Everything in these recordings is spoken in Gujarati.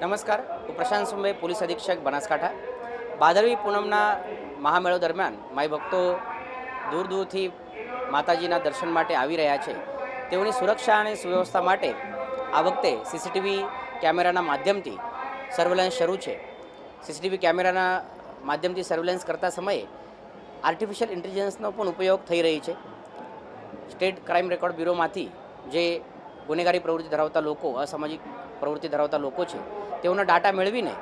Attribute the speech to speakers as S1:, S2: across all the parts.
S1: નમસ્કાર. હું પ્રશાંત સુંબે, પોલીસ અધિક્ષક, બનાસકાંઠા. ભાદરવી પૂનમના મહામેળો દરમિયાન માઈ ભક્તો દૂર દૂરથી માતાજીના દર્શન માટે આવી રહ્યા છે. તેઓની સુરક્ષા અને સુવ્યવસ્થા માટે આ વખતે સીસીટીવી કેમેરાના માધ્યમથી સર્વેલન્સ શરૂ છે. સીસીટીવી કેમેરાના માધ્યમથી સર્વેલન્સ કરતા સમયે આર્ટિફિશિયલ ઇન્ટેલિજન્સનો પણ ઉપયોગ થઈ રહી છે. સ્ટેટ ક્રાઇમ રેકોર્ડ બ્યુરોમાંથી જે ગુનેગારી પ્રવૃત્તિ ધરાવતા લોકો, અસામાજિક પ્રવૃત્તિ ધરાવતા લોકો છે, તેઓના ડાટા મેળવીને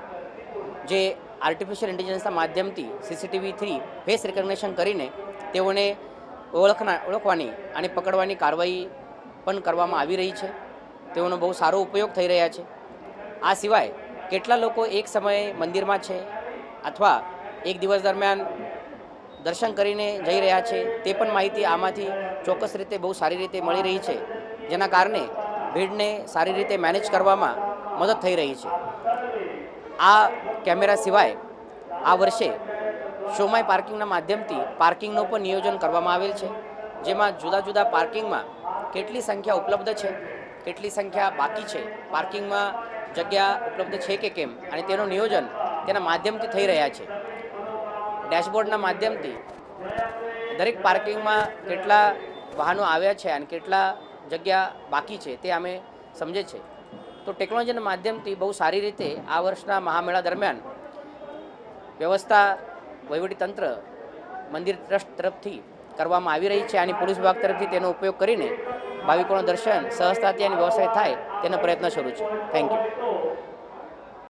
S1: જે આર્ટિફિશિયલ ઇન્ટેલિજન્સના માધ્યમથી સીસીટીવી થ્રી ફેસ રિકગ્નેશન કરીને તેઓને ઓળખના, ઓળખવાની અને પકડવાની કાર્યવાહી પણ કરવામાં આવી રહી છે. તેઓનો બહુ સારો ઉપયોગ થઈ રહ્યા છે. આ સિવાય કેટલા લોકો એક સમયે મંદિરમાં છે અથવા એક દિવસ દરમિયાન દર્શન કરીને જઈ રહ્યા છે તે પણ માહિતી આમાંથી ચોક્કસ રીતે બહુ સારી રીતે મળી રહી છે. જેના કારણે ભીડને સારી રીતે મેનેજ કરવામાં મદદ થઈ રહી છે. આ કેમેરા સિવાય આ વર્ષે શોમાય પાર્કિંગના માધ્યમથી પાર્કિંગનું પણ નિયોજન કરવામાં આવેલ છે, જેમાં જુદા જુદા પાર્કિંગમાં કેટલી સંખ્યા ઉપલબ્ધ છે, કેટલી સંખ્યા બાકી છે, પાર્કિંગમાં જગ્યા ઉપલબ્ધ છે કે કેમ, અને તેનું નિયોજન તેના માધ્યમથી થઈ રહ્યા છે. ડેશબોર્ડના માધ્યમથી દરેક પાર્કિંગમાં કેટલા વાહનો આવ્યા છે અને કેટલા જગ્યા બાકી છે તે અમે સમજે છે. તો ટેકનોલોજીના માધ્યમથી બહુ સારી રીતે આ વર્ષના મહામેળા દરમિયાન વ્યવસ્થા વહીવટીતંત્ર મંદિર ટ્રસ્ટ તરફથી કરવામાં આવી રહી છે. અને પોલીસ વિભાગ તરફથી તેનો ઉપયોગ કરીને ભાવિકોનું દર્શન સહજતાથી અને વ્યવસાય થાય તેનો પ્રયત્ન શરૂ છે. Thank you